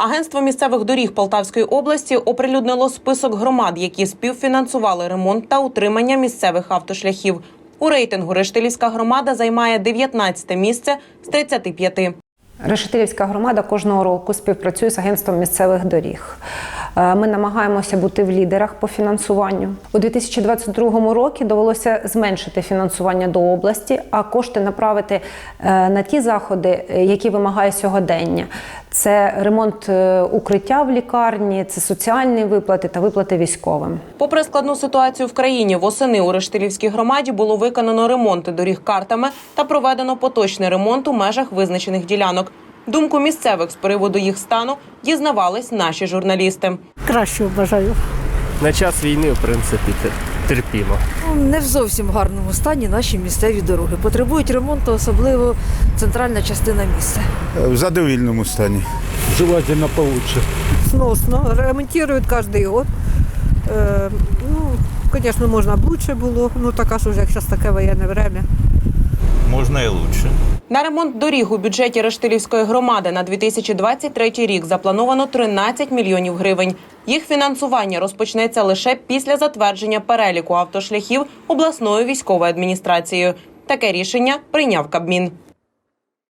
Агентство місцевих доріг Полтавської області оприлюднило список громад, які співфінансували ремонт та утримання місцевих автошляхів. У рейтингу Рештилівська громада займає 19 місце з 35. Решетилівська громада кожного року співпрацює з агентством місцевих доріг. Е, Ми намагаємося бути в лідерах по фінансуванню. У 2022 році довелося зменшити фінансування до області, а кошти направити е, на ті заходи, е, які вимагає сьогодення. Це ремонт укриття в лікарні, це соціальні виплати та виплати військовим. Попри складну ситуацію в країні, восени у Рештилівській громаді було виконано ремонти доріг картами та проведено поточний ремонт у межах визначених ділянок. Думку місцевих з приводу їх стану дізнавались наші журналісти. Кращого бажаю. На час війни, в принципі, те- терпімо. Ну, Не в зовсім гарному стані наші місцеві дороги. Потребують ремонту, особливо центральна частина міста. в задовільному стані. Желательно получше. Сносно. Ремонтують кожен год. Е, ну, звісно, можна б лучше було. Ну, така ж уже, як зараз таке воєнне время. Можна і лучше. На ремонт доріг у бюджеті Рештилівської громади на 2023 рік заплановано 13 мільйонів гривень. Їх фінансування розпочнеться лише після затвердження переліку автошляхів обласною військовою адміністрацією. Таке рішення прийняв Кабмін.